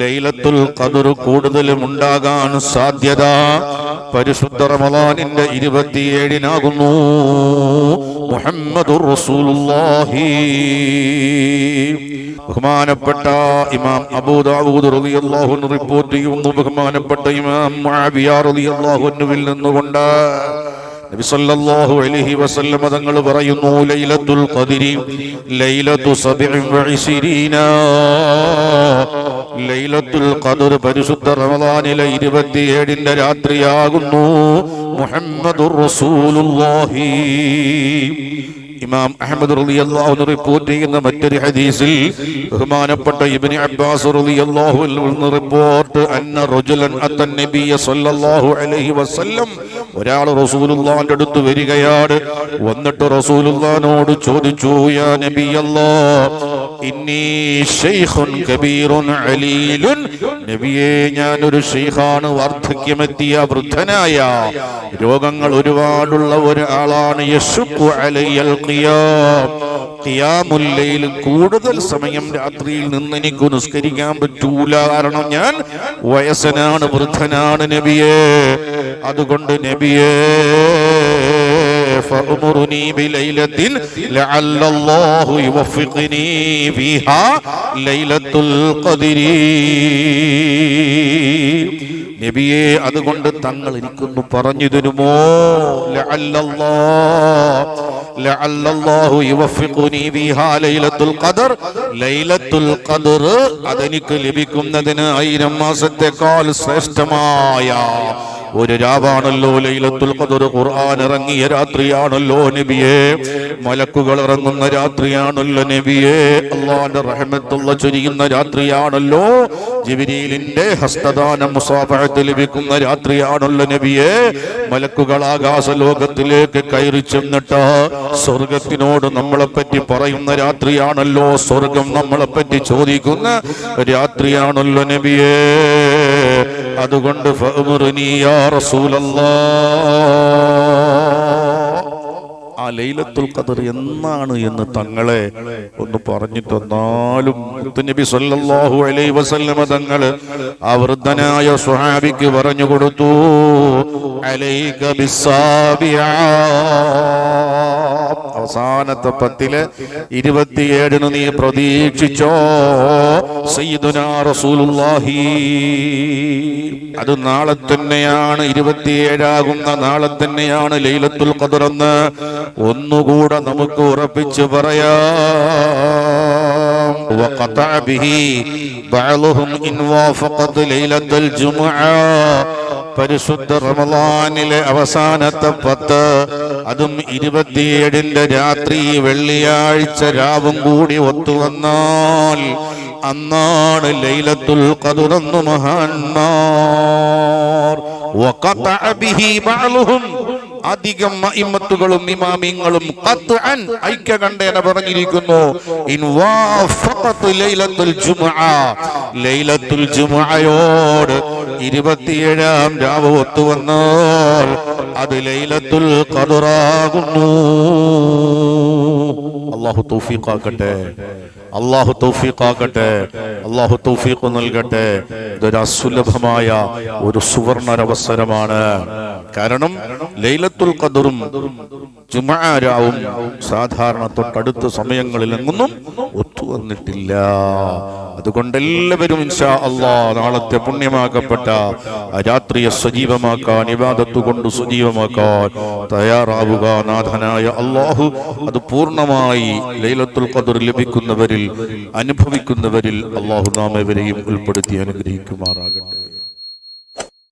ലൈലത്തുൽ ഖദർ കൂടുതലും ഉണ്ടാകാൻ സാധ്യത പരിശുദ്ധ റമദാനിന്റെ ഇരുപത്തിയേഴിനാകുന്നു. മുഹമ്മദുർ റസൂലുള്ളാഹി. ബഹുമാനപ്പെട്ട ഇമാം അബൂദാവൂദ് റളിയല്ലാഹു അൻഹു റിപ്പോർട്ട് ചെയ്യുന്നു. ബഹുമാനപ്പെട്ട ഇമാം മുആവിയ റളിയല്ലാഹു അൻഹുവിൽ നിന്നുകൊണ്ട് നബി സല്ലല്ലാഹു അലൈഹി വസല്ലം തങ്ങൾ പറയുന്നു ലൈലത്തുൽ ഖദ്രി ലൈലത്തു സബ്ഇൻ വഇശ്രീന ലൈലത്തുൽ ഖദർ പരിശുദ്ധ റമദാനിലെ 27ന്റെ രാത്രിയാകുന്നു. മുഹമ്മദുർ റസൂലുള്ളാഹി. ഇമാം അഹമ്മദ് റളിയല്ലാഹു റിപ്പോർട്ട് ചെയ്യുന്ന മറ്റൊരു ഹദീസിൽ ബഹുമാനപ്പെട്ട ഇബ്നു അബ്ബാസ് റളിയല്ലാഹു അൻഹു റിപ്പോർട്ട് അന്ന റജുലൻ അത്തൻ നബിയ സല്ലല്ലാഹു അലൈഹി വസല്ലം ഒരാൾ റസൂലുള്ളാഹിന്റെ അടുത്ത് വരികയാണ്. വന്നിട്ട് റസൂലുള്ളാഹിനോട് ചോദിച്ചു യാ നബിയല്ലാഹ് ഇന്നി ശൈഖുൻ കബീറുൻ അലീലുൻ നബിയെ ഒരു ശൈഖാണ്. വാർദ്ധക്യമെത്തിയ വൃദ്ധനായ രോഗങ്ങൾ ഒരുപാടുള്ള ഒരാളാണ് യശുക്കു അലയ്യൽ ഖിയാം ഖിയാമുൽ ലൈൽ കൂടുതൽ സമയം രാത്രിയിൽ നിന്ന് എനിക്ക് നിസ്കരിക്കാൻ പറ്റൂല. കാരണം ഞാൻ വയസ്സനാണ് വൃദ്ധനാണ് നബിയെ. അതുകൊണ്ട് നബിയേ فأمرني بليلة لعل الله يوفقني فيها ليلة القدر നബിയെ അതുകൊണ്ട് തങ്ങൾ എനിക്കൊന്ന് പറഞ്ഞു തരുമോ ലഅല്ലല്ലാ ലഅല്ലല്ലാഹു യുവഫിഖുനി ഫീഹാ ലൈലത്തുൽ ഖദർ ലൈലത്തുൽ ഖദർ അതെനിക്ക് ലഭിക്കുന്നതിന് ആയിരം മാസത്തെക്കാൾ ശ്രേഷ്ഠമായ ഒരു രാവാണല്ലോ ലൈലത്തുൽ ഖദർ ഖുർആൻ ഇറങ്ങിയ രാത്രിയാണല്ലോ നബിയെ. മലക്കുകൾ ഇറങ്ങുന്ന രാത്രിയാണല്ലോ നബിയെ. അള്ളാന്റെ റഹ്മത്തുള്ള ചൊരിയുന്ന രാത്രിയാണല്ലോ. ജിബ്രീലിന്റെ ഹസ്തദാനം മുസാഫഹത്ത് ലഭിക്കുന്ന രാത്രിയാണല്ലോ നബിയെ. മലക്കുകൾ ആകാശ ലോകത്തിലേക്ക് കയറി ചെന്നിട്ട് സ്വർഗത്തിനോട് നമ്മളെ പറ്റി പറയുന്ന രാത്രിയാണല്ലോ. സ്വർഗം നമ്മളെ പറ്റി ചോദിക്കുന്ന രാത്രിയാണല്ലോ നബിയെ. അതുകൊണ്ട് ഫഅ്മുറുനി യാ റസൂലല്ലാ. ആ ലൈലത്തുൽ ഖദർ എന്നാണ് എന്ന് തങ്ങളെ ഒന്ന് പറഞ്ഞു തന്നാലും നബി സല്ലല്ലാഹു അലൈഹി വസല്ലമ തങ്ങൾ ആ വൃദ്ധനായ സ്വഹാബിക്ക് പറഞ്ഞു കൊടുത്തു അലൈക ബിസ്സാബിആ അവസാനത്തെ പത്തിൽ ഇരുപത്തിയേഴിന് നീ പ്രതീക്ഷിച്ചോ റസൂലുള്ളാഹി. അത് നാളെ തന്നെയാണ് ഇരുപത്തിയേഴാകുന്ന നാളെ തന്നെയാണ് ലൈലത്തുൽ ഖദർ എന്ന് ഒന്നുകൂടെ നമുക്ക് ഉറപ്പിച്ചു പറയാം وقطع به بعضهم إن وافقت ليلة الجمعة പരിശുദ്ധ റമദാനിലെ അവസാനത്തെ പത്ത് അതും ഇരുപത്തിയേഴിന്റെ രാത്രി വെള്ളിയാഴ്ച രാവും കൂടി ഒത്തുവന്നാൽ അന്നാണ് ലൈലത്തുൽ ഖദറെന്നു മഹാന്മാർ വഖതഅ ബിഹി ബഅലുഹും അധികം ഇമ്മത്തുകളും ഇമാമിങ്ങളും ഐക്യകണ്ഠേന പറഞ്ഞിരിക്കുന്നു. ലൈലത്തുൽ ഇരുപത്തിയേഴാം രാവ് ഒത്തുവന്നാൽ അത് ലൈലത്തുൽ കതുറാകുന്നു അള്ളാഹു തൗഫീഖാക്കട്ടെ അള്ളാഹു തൗഫീഖാക്കട്ടെ അള്ളാഹു തൗഫീഖ് നൽകട്ടെ. ഇതൊരു അസുലഭമായ ഒരു സുവർണരവസരമാണ് കാരണം ലൈലത്തുൽ ഖദറും ജുമാരാവും സാധാരണ തൊട്ടടുത്ത സമയങ്ങളിലെങ്ങൊന്നും ഒത്തുവന്നിട്ടില്ല. അതുകൊണ്ട് എല്ലാവരും ഇൻഷാ അള്ളാ നാളത്തെ പുണ്യമാക്കപ്പെട്ട രാത്രിയെ സജീവമാക്കാൻ ഇവാദത്തു കൊണ്ട് സജീവമാക്കാൻ തയ്യാറാവുക. നാഥനായ അള്ളാഹു അത് പൂർണമായി ലൈലത്തുൽ ഖദർ ലഭിക്കുന്നവരിൽ അനുഭവിക്കുന്നവരിൽ അള്ളാഹു നാം ഇവരെയും ഉൾപ്പെടുത്തി അനുഗ്രഹിക്കുമാറാകട്ടെ.